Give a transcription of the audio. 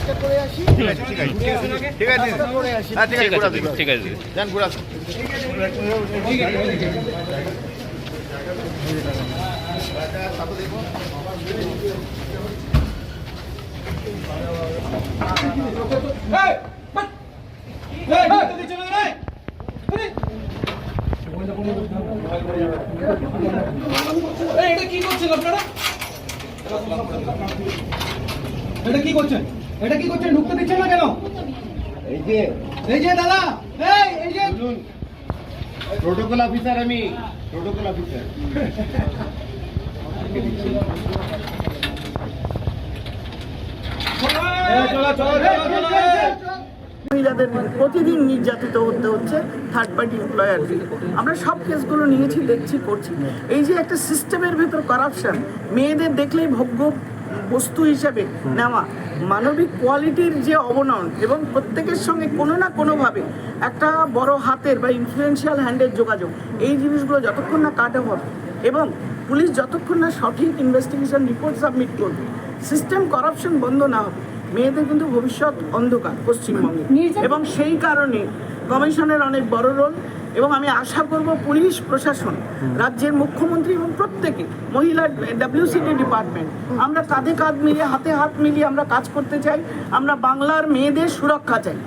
কাজটা করে আসি। ঠিক আছে ঠিক আছে ঠিক আছে কাজটা করে ঠিক আছে ঠিক ঘোরা আছে ঠিক আছে। যান ঘোরা আসুন। এটা কি করছেন আপনারা? এটা কি করছেন? এটা কি করছেন? ঢুকতে দিচ্ছেন না কেন? এই যে। এই যে দাদা এই এই যে। প্রোটোকল অফিসার আমি প্রোটোকল অফিসার মহিলাদের প্রতিদিন নির্যাতিত হতে হচ্ছে থার্ড পার্টি এমপ্লয়ার আমরা সব কেসগুলো নিয়েছি দেখছি করছি। এই যে একটা সিস্টেমের ভেতর করাপশন মেয়েদের দেখলেই ভোগ্য বস্তু হিসাবে নেওয়া। মানবিক কোয়ালিটির যে অবনয়ন এবং প্রত্যেকের সঙ্গে কোনো না কোনোভাবে একটা বড় হাতের বা ইনফ্লুয়েন্সিয়াল হ্যান্ডের যোগাযোগ এই জিনিসগুলো যতক্ষণ না কাটা হবে এবং পুলিশ যতক্ষণ না সঠিক ইনভেস্টিগেশন রিপোর্ট সাবমিট করবে সিস্টেম করাপশন বন্ধ না হবে মেয়েদের কিন্তু ভবিষ্যৎ অন্ধকার পশ্চিমবঙ্গে। এবং সেই কারণে কমিশনের অনেক বড় রোল এবং আমি আশা করব পুলিশ প্রশাসন রাজ্যের মুখ্যমন্ত্রী এবং প্রত্যেকে মহিলা ডাব্লিউসিডি ডিপার্টমেন্ট আমরা কাঁধে কাঁধ মিলিয়ে হাতে হাত মিলিয়ে আমরা কাজ করতে চাই আমরা বাংলার মেয়েদের সুরক্ষা চাই।